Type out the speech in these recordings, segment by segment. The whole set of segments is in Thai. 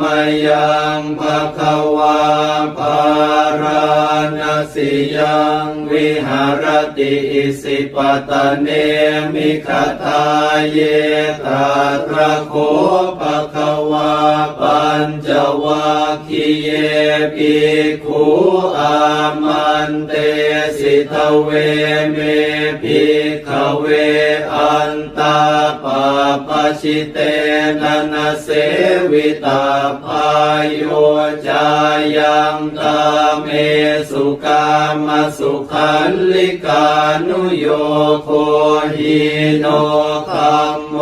มยังภะคะวาภารา สิยังวิหารติอิสิปตะเนมิคทาเยตาตระโคภะคะวาปัญจวัคคีเยปิคูอามันเตสิทเวเมภิกขเวอันตาปาปชิเตนะนเสวิตาพายโยจายังตาเมสุกามสุขันลิกานุโยโคหิโนคัมโม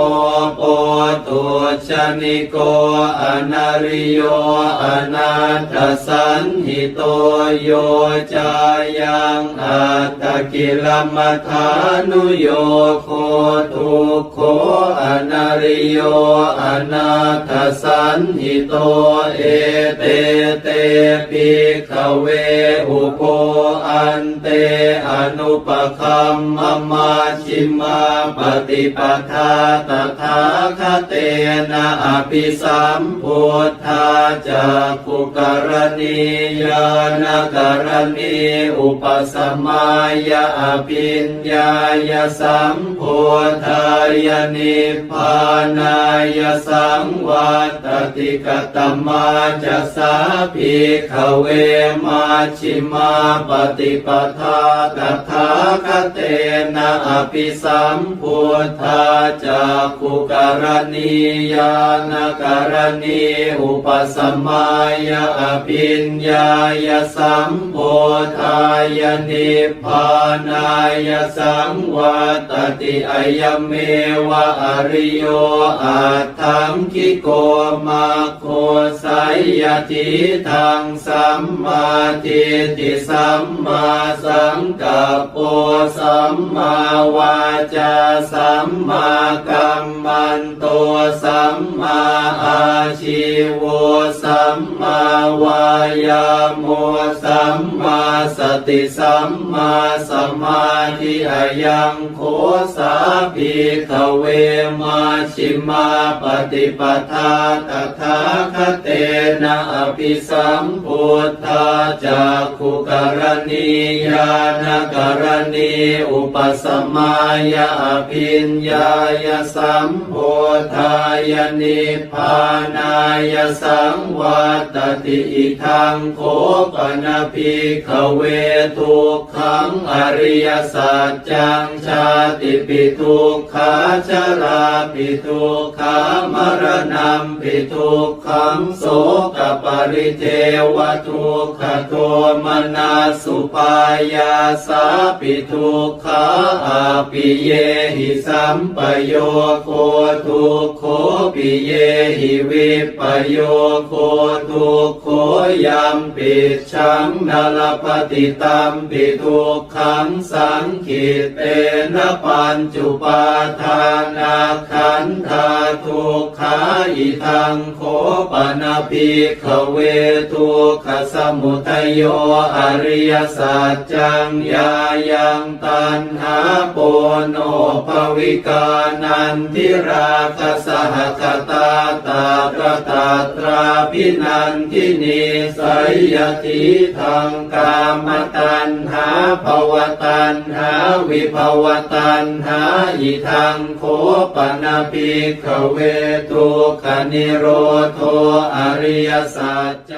โปตุชนิโกอนาริโยอนาถสันหิโตโยจายังอัตตกิลมัฐานุโยโคทุโคอนาริโยอนาถสันหิโตเอเตเตปิขเวอุโปอันเตอนุปคัมมมาชิมาปฏิปทาตถาคเตนะอภิสัมพุทธาจากขุกรณียานกรณีอุปสมายาอภิญญายสัมพุทธายนิพพานายสังวัตติกตมาจะสาภิกขเวมาชิมาปฏิปทาตถาคเตนะอภิสัมพุทธาจากขุกรณียานกรณีอุปสมายาอภิญญายสัมพุทธายนิพพานายสังวัตติอายเมวะอริโยอาทังคิโกมาโคไสยติทางสัมมาทิฏฐิสัมมาสังกัปโปสัมมาวาจาสัมมากัมมันโตสัมมาอาชีโวสัมมาวายาโมสัมมาสติสัมมาสมาธิอายังโคสาภิกเวมาชิมาปฏิปทาตถาคเตนะอภิสัมพุทธาจากขุกรณียานกรณีอุปสมายาอภิญญายสัมพุทธายนิพานายสังวัตติอิทังโคปนภิกเวทุกขังอริยสัจจังชาติปิทุกขาชราปิทุกขามรณะปิทุกขังโสกปริเทวทุกขโทมนาสุปายาสาปิทุกขาอาปิเยหิสัมปโยโคทุกโคปิเยหิวิปโยโคทุกโคยัมปิชังนาลปฏิตัมปิทุกขังสังขิตเตนะปัญจุปาทานาขันธาทุกขาอิทังโคปนาภิกขเวทุกขสมุทัยโยอรริยสัจจังยายังตันหาโปโนภวิกานันทิราคสหคตาตาตระตาตราพินันทินีสยยติทางกามตันหาภวตันหาวิภวตันหาอิทังโคปนาภิกขเวทุกนิโรโทอริยสัจจ